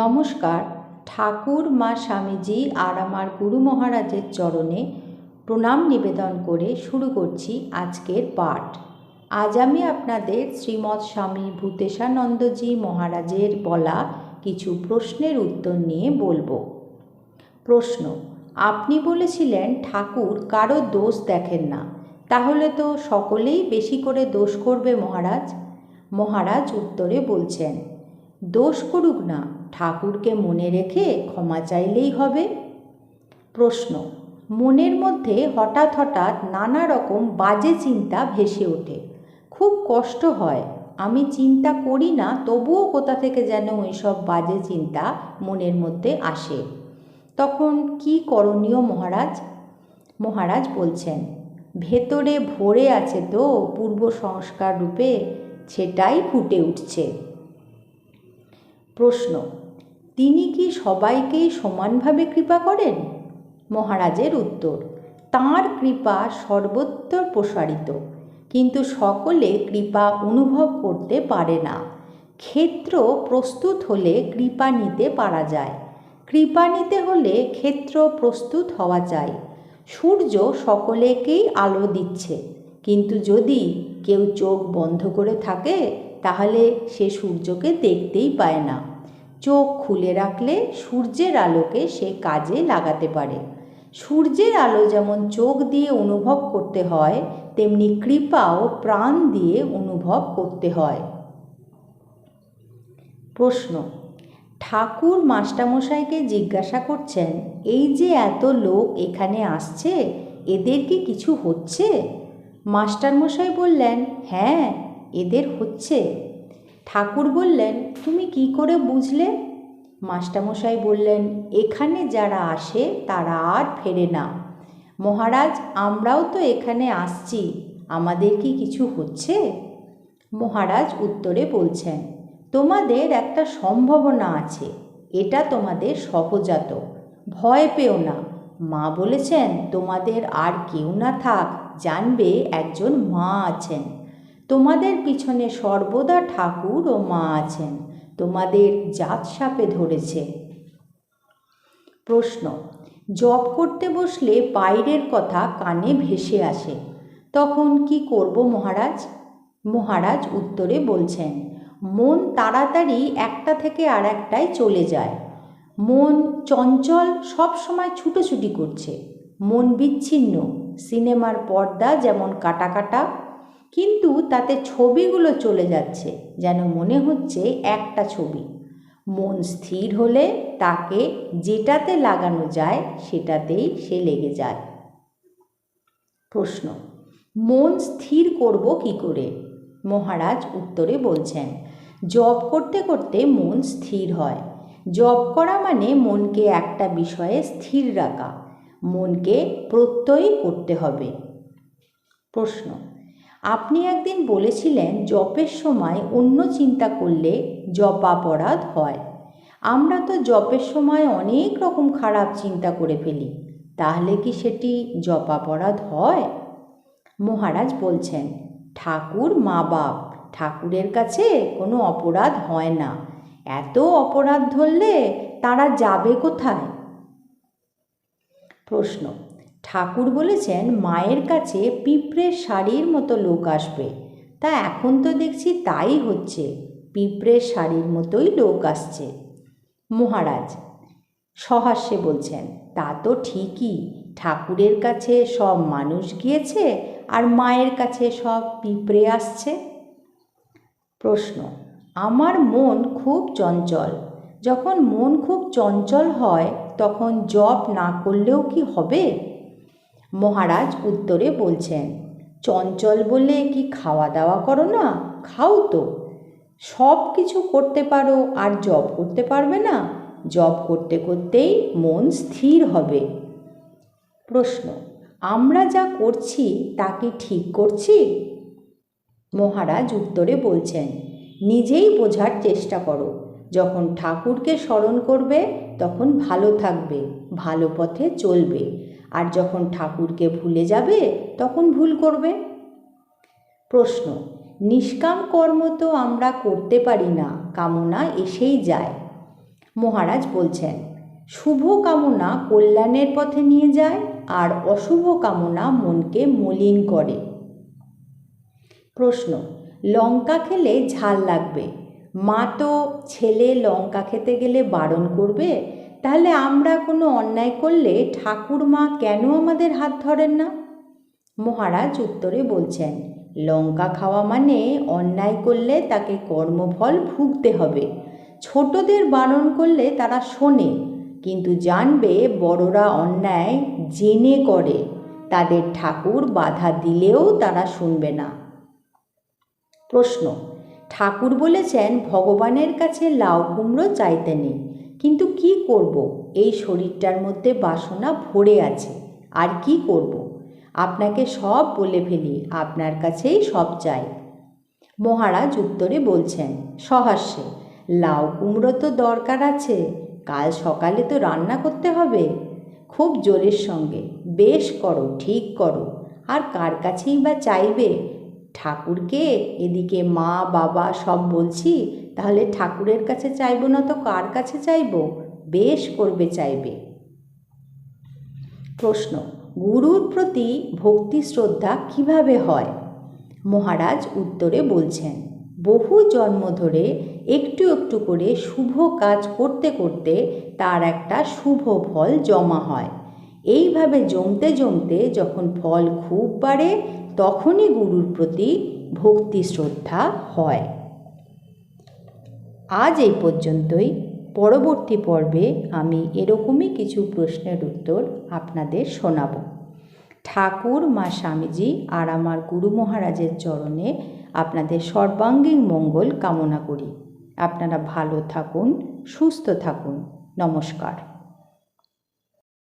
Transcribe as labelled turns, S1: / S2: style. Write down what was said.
S1: নমস্কার, ঠাকুর মা স্বামীজি আর আমার গুরু মহারাজের চরণে প্রণাম নিবেদন করে শুরু করছি আজকের পাঠ। আজ আমি আপনাদের শ্রীমৎ স্বামী ভূতেশানন্দজি মহারাজের বলা কিছু প্রশ্নের উত্তর নিয়ে বলব। প্রশ্ন, আপনি বলেছিলেন ঠাকুর কারও দোষ দেখেন না, তাহলে তো সকলেই বেশি করে দোষ করবে মহারাজ। মহারাজ উত্তরে বলছেন, দোষ করুক না ঠাকুরকে মনে রেখে ক্ষমা চাইলেই হবে। প্রশ্ন, মনের মধ্যে হঠাৎ হঠাৎ নানা রকম বাজে চিন্তা ভেসে ওঠে। খুব কষ্ট হয়। আমি চিন্তা করি না, তবুও কোথা থেকে যেন ওইসব বাজে চিন্তা মনের মধ্যে আসে। তখন কি করণীয় মহারাজ? মহারাজ বলছেন, ভেতরে ভরে আছে তো, পূর্ব সংস্কার রূপে সেটাই ফুটে উঠছে। প্রশ্ন তিনি কি সবাইকেই সমানভাবে কৃপা করেন? মহারাজের উত্তর, তাঁর কৃপা সর্বত্র প্রসারিত, কিন্তু সকলে কৃপা অনুভব করতে পারে না। ক্ষেত্র প্রস্তুত হলে কৃপা নিতে পারা যায়। কৃপা নিতে হলে ক্ষেত্র প্রস্তুত হওয়া চাই সূর্য সকলেকেই আলো দিচ্ছে, কিন্তু যদি কেউ চোখ বন্ধ করে থাকে, তাহলে সে সূর্যকে দেখতেই পায় না। চোখ খুলে রাখলে সূর্যের আলোকে সে কাজে লাগাতে পারে। সূর্যের আলো যেমন চোখ দিয়ে অনুভব করতে হয়, তেমনি কৃপাও প্রাণ দিয়ে অনুভব করতে হয়। প্রশ্ন, ঠাকুর মাস্টারমশাইকে জিজ্ঞাসা করছেন, এই যে এত লোক এখানে আসছে, এদের কি কিছু হচ্ছে? মাস্টারমশাই বললেন হ্যাঁ এদের হচ্ছে। ঠাকুর বললেন, তুমি কি করে বুঝলে? মাস্টারমশাই বললেন, এখানে যারা আসে, তারা আর ফেরে না। মহারাজ, আমরাও তো এখানে আসছি। আমাদের কি কিছু হচ্ছে? মহারাজ উত্তরে বলছেন, তোমাদের একটা সম্ভাবনা আছে। এটা তোমাদের সহজাত। ভয় পেও না। মা বলেছেন, তোমাদের আর কেউ না থাক। জানবে একজন মা আছেন। তোমাদের পিছনে সর্বদা ঠাকুর ও মা আছেন, তোমাদের জাত সাপে ধরেছে। প্রশ্ন, জপ করতে বসলে বাইরের কথা কানে ভেসে আসে, তখন কি করব মহারাজ? মহারাজ উত্তরে বলছেন, মন তাড়াতাড়ি একটা থেকে আর একটায় চলে যায়। মন চঞ্চল সব সময় ছুটোছুটি করছে। মন বিচ্ছিন্ন, সিনেমার পর্দা যেমন কাটা কাটা কিন্তু তাতে ছবিগুলো চলে যাচ্ছে, যেন মনে হচ্ছে একটা ছবি। মন স্থির হলে তাকে যেটাতে লাগানো যায়, সেটাতেই সে লেগে যায়। প্রশ্ন, মন স্থির করব কি করে? মহারাজ উত্তরে বলছেন, জপ করতে করতে মন স্থির হয়। জপ করা মানে মনকে একটা বিষয়ে স্থির রাখা। মনকে প্রত্যয়ী করতে হবে। প্রশ্ন আপনি একদিন বলেছিলেন, জপের সময় অন্য চিন্তা করলে জপাপরাধ হয়। আমরা তো জপের সময় অনেক রকম খারাপ চিন্তা করে ফেলি। তাহলে কি সেটি জপাপরাধ হয়? মহারাজ বলছেন, ঠাকুর মা বাপ, ঠাকুরের কাছে কোনো অপরাধ হয় না। এত অপরাধ ধরলে তারা যাবে কোথায়? প্রশ্ন ঠাকুর বলেছেন, মায়ের কাছে পিঁপড়ের শাড়ির মতো লোক আসবে। তা এখন তো দেখছি তাই হচ্ছে, পিঁপড়ের শাড়ির মতোই লোক আসছে। মহারাজ সহাস্যে বলছেন, তা তো ঠিকই, ঠাকুরের কাছে সব মানুষ গিয়েছে আর মায়ের কাছে সব পিঁপড়ে আসছে? প্রশ্ন, আমার মন খুব চঞ্চল। যখন মন খুব চঞ্চল হয়, তখন জপ না করলেও কি হবে? মহারাজ উত্তরে বলছেন, চঞ্চল বলে কি খাওয়া দাওয়া করো না? খাও তো। সব কিছু করতে পারো, আর জব করতে পারবে না। জব করতে করতেই মন স্থির হবে। প্রশ্ন, আমরা যা করছি, তা কি ঠিক করছি? মহারাজ উত্তরে বলছেন, নিজেই বোঝার চেষ্টা করো। যখন ঠাকুরকে স্মরণ করবে, তখন ভালো থাকবে, ভালো পথে চলবে। আর যখন ঠাকুরকে ভুলে যাবে, তখন ভুল করবে। প্রশ্ন, নিষ্কাম কর্ম তো আমরা করতে পারি না, কামনা এসেই যায়। মহারাজ বলছেন, শুভ কামনা কল্যাণের পথে নিয়ে যায়, আর অশুভ কামনা মনকে মলিন করে। প্রশ্ন, লঙ্কা খেলে ঝাল লাগবে? মা তো ছেলে লঙ্কা খেতে গেলে বারণ করবে তাহলে আমরা কোনো অন্যায় করলে ঠাকুরমা কেন আমাদের হাত ধরেন না? মহারাজ উত্তরে বলছেন, লঙ্কা খাওয়া মানে অন্যায় করলে তাকে কর্মফল ভুগতে হবে। ছোটদের বারণ করলে তারা শোনে, কিন্তু জানবে বড়রা অন্যায় জেনে করে। তাদের ঠাকুর বাধা দিলেও তারা শুনবে না। প্রশ্ন, ঠাকুর বলেছেন, ভগবানের কাছে লাউ কুমড়ো চাইতে নেই। কিন্তু কি করব? এই শরীরটার মধ্যে বাসনা ভরে আছে। আর কি করব? আপনাকে সব বলে ফেলি, আপনার কাছেই সব চাই। মহারাজ উত্তরে বলছেন সহাস্যে লাউ কুমড়ো তো দরকার আছে, কাল সকালে তো রান্না করতে হবে। খুব জোরের সঙ্গে, বেশ করো, ঠিক করো। আর কার কাছেই বা চাইবে? ঠাকুরকে? এদিকে মা, বাবা সব বলছি, তাহলে ঠাকুরের কাছে চাইব না তো কার কাছে চাইব? বেশ করবে চাইবে। প্রশ্ন, গুরুর প্রতি ভক্তি শ্রদ্ধা কীভাবে হয়? মহারাজ উত্তরে বলছেন, বহু জন্ম ধরে একটু একটু করে শুভ কাজ করতে করতে তার একটা শুভ ফল জমা হয়। এইভাবে জমতে জমতে যখন ফল খুব বাড়ে তখনই গুরুর প্রতি ভক্তি শ্রদ্ধা হয়। আজ এই পর্যন্তই। পরবর্তী পর্বে আমি এরকমই কিছু প্রশ্নের উত্তর আপনাদের শোনাব। ঠাকুর, মা স্বামীজি আর আমার গুরু মহারাজের চরণে আপনাদের সর্বাঙ্গীন মঙ্গল কামনা করি। আপনারা ভালো থাকুন, সুস্থ থাকুন। নমস্কার।